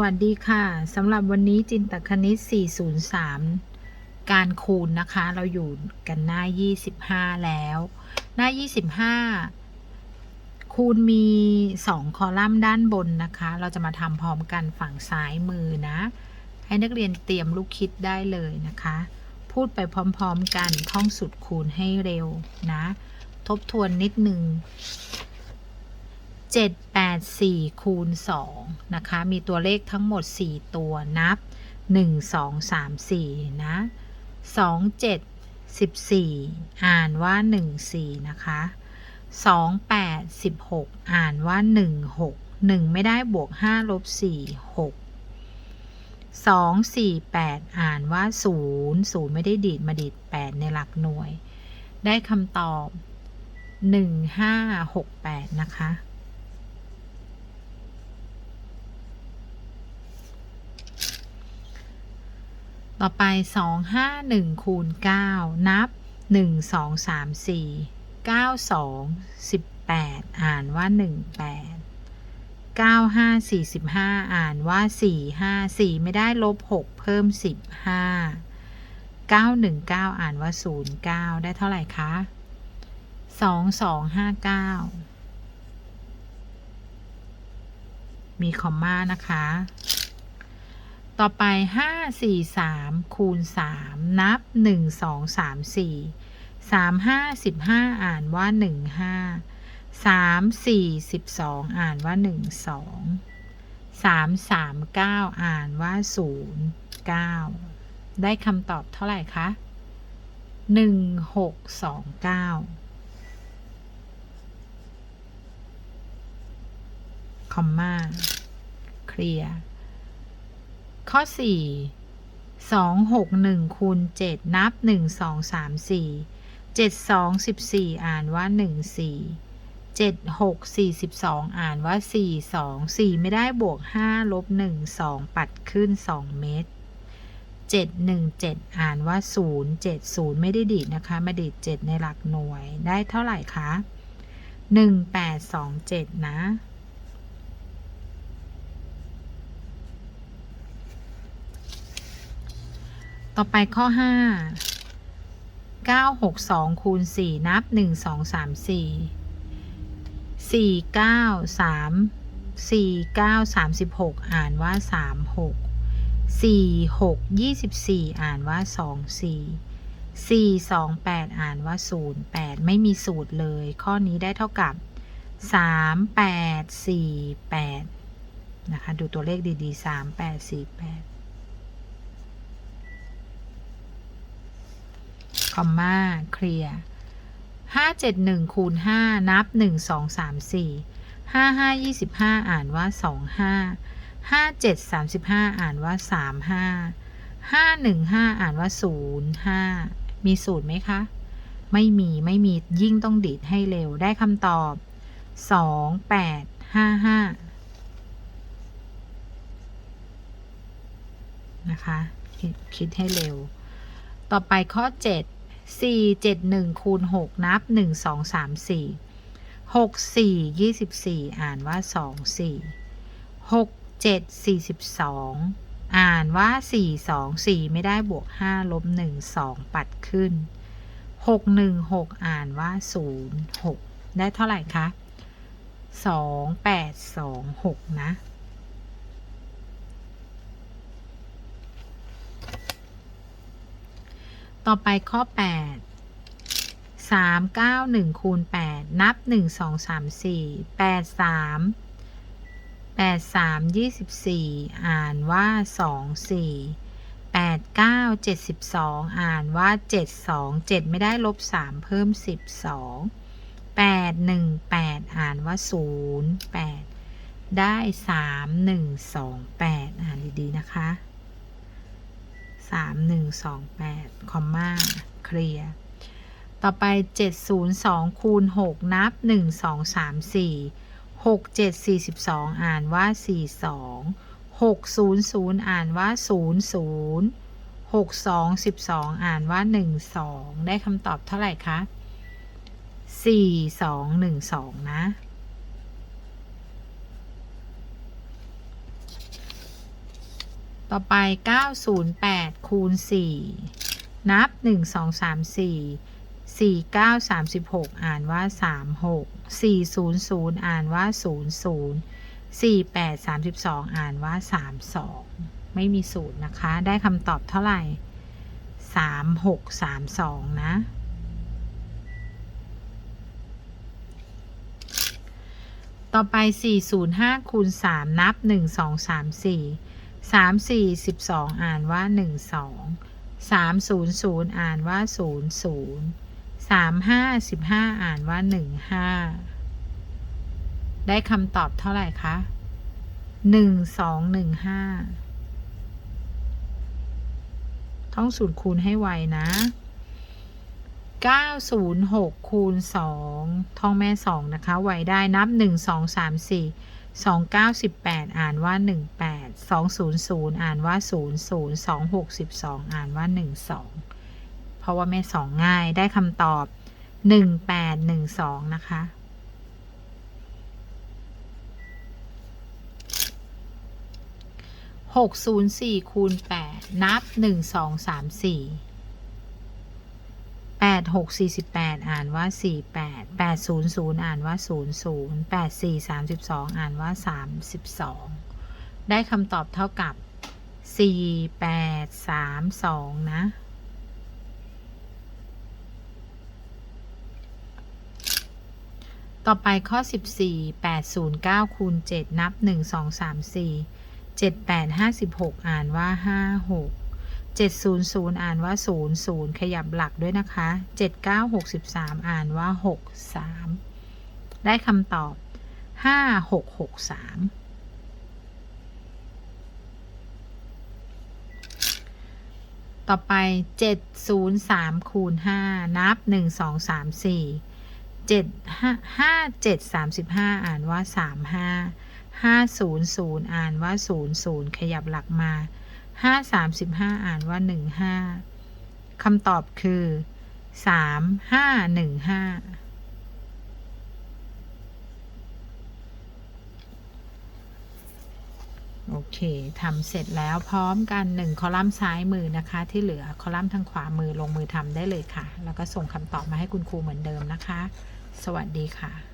วัสดีค่ะสำหรับวันนี้จินตคณิต 403 การคูณนะคะ เราอยู่กันหน้า 25 แล้ว หน้า 25 คูณมี 2 คอลัมน์ด้านบนนะคะ เราจะมาทำพร้อมกันฝั่งซ้ายมือนะ ให้นักเรียนเตรียมลูกคิดได้เลยนะคะ พูดไปพร้อมๆกันท่องสุดคูณให้เร็วนะ ทบทวนนิดนึง 7 8 4 คูณ 2 นะคะ มีตัวเลขทั้งหมด 4 ตัวนับ 1 2 3 4 นะ 2 7 14 อ่านว่า 1 4 นะคะ 2 8 16 อ่านว่า 1 6 1 ไม่ได้บวก 5 ลบ 4 6 2 4 8 อ่านว่า0 0 ไม่ได้ดีดมาดีด 8 ในหลักหน่วย ได้คำตอบ 1 5 6 8 นะคะ ต่อไป 2 5 1 คูณ 9 นับ 1 2 3 4 9 2 18 อ่านว่า 18 9 5 45 อ่านว่า 4 5 4 ไม่ได้ลบ 6 เพิ่ม 15 9 1 9 อ่านว่า 0 9 ได้เท่าไหร่คะ 2 2 5 9 มีคอมมานะคะ ต่อไป 5 4 3 คูณ 3 นับ 1 2 3 4 3 5 15 อ่านว่า 1 5 3 4 12 อ่านว่า 1 2 3 3 9 อ่านว่า 0 9 ได้คำตอบเท่าไหร่คะ 1 6 2 9 คอมมา เคลียร์ ข้อ 4 2 6 1คูณ7นับ 1 2 3 4 7 2 14 อ่านว่า 1 4 7 6 42 อ่านว่า 4 2 4 ไม่ได้บวก 5 ลบ 1 2 ปัดขึ้น 2 เมตร 7 1 7 อ่านว่า 0 7 0 ไม่ได้ดีดนะคะ มาดีด 7 ในหลักหน่วยได้เท่าไหร่คะ 1 8 2 7 นะ ต่อไปข้อ 5 9 6 2คูณ4นับ 1 2 3 4 4 9 3 4 9 36 อ่านว่า 3 6 4 6 24 อ่านว่า 2 4 4 2 8 อ่านว่า 0 8 ไม่มีสูตรเลย ข้อนี้ได้เท่ากับ 3 8 4 8 นะคะ ดูตัวเลขดีๆ 3 8 4 8 คอมมาเคลียร์ห้าเจ็ดหนึ่งคูณห้านับหนึ่งสองสามสี่ห้าห้ายี่สิบห้าอ่านว่าสองห้าห้าเจ็ดสามสิบห้าอ่านว่าสามห้าห้าหนึ่งห้าอ่านว่าศูนย์ห้ามีสูตรไหมคะ ไม่มีไม่มียิ่งต้องดีดให้เร็วได้คำตอบสองแปดห้าห้านะคะคิดคิดให้เร็ว ต่อไปข้อ7 4 7 1คูณ6นับ 1 2 3 4 6 4 24 อ่านว่า 2 4 6 7 42 อ่านว่า 4 2 4 ไม่ได้บวก 5 ลบ 1 2 ปัดขึ้น 6 1 6 อ่านว่า 0 6 ได้เท่าไหร่คะ 2 8 2 6 นะ ต่อไปข้อ 8 3 9 1คูณ8นับ 1 2 3 4 8 3 8 3 24 อ่านว่า 2 4 8 9 72 อ่านว่า 7 2 7 ไม่ได้ลบ 3 เพิ่ม 12 8 1 8 อ่านว่า 0 8 ได้ 3 1 2 8 อ่านดี ๆ นะคะ สามหนึ่งสองแปดคอมมาเคลียร์ต่อไปเจ็ดศูนย์สองคูณหกนับหนึ่งสองสามสี่หกเจ็ดสี่สิบสองอ่านว่าสี่สองหกศูนย์ศูนย์อ่านว่าศูนย์ศูนย์หกสองสิบสองอ่านว่าหนึ่งสองได้คำตอบเท่าไหร่คะสี่สองหนึ่งสองนะ ต่อไป 908 คูณ 4 นับ 1 2 3 4 4 9 36 อ่านว่า 36 400 อ่านว่า 00 48 32 อ่านว่า 32 ไม่มีสูตรนะคะ ได้คำตอบเท่าไหร่ 3632 นะ ต่อไป 405 คูณ 3 นับ 1 2 3 4 3 4 12อ่านว่า12 300อ่านว่า00 35 15อ่านว่า15ได้คำตอบเท่าไหร่คะ1 2 1 5ต้องสูตรคูณให้ไวนะ906คูณ2ท่องแม่2นะคะ ไวได้นับ1 2 3 4 2 9 18 อ่านว่า 18 200 อ่านว่า 00 26 12 อ่านว่า 12 เพราะว่าแม่2ง่ายได้คำตอบ 1812 นะคะ604คูณ8นับ 1 2 3 4 8 6 48 อ่านว่า 48 8 0 0 อ่านว่า 00 8 4 32 อ่านว่า 32 ได้คำตอบเท่ากับ 4 8 3 2 นะ ต่อไปข้อ 14 809คูณ7นับ 1 2 3 4 7 8 56 อ่านว่า 56 700 อ่านว่า 00 ขยับหลักด้วยนะคะ 79 63 อ่านว่า 63 ได้คำตอบ 5663 ต่อไป 703 คูณ 5 นับ 1 2 3 4 7 5 5 7 35 อ่านว่า 35 500 อ่านว่า 00 ขยับหลักมา 5 35อ่านว่า15คำตอบคือ3 5 1 5โอเคทำเสร็จแล้วพร้อมกัน1คอลัมน์ซ้ายมือนะคะ ที่เหลือคอลัมน์ทางขวามือลงมือทำได้เลยค่ะ แล้วก็ส่งคำตอบมาให้คุณครูเหมือนเดิมนะคะ สวัสดีค่ะ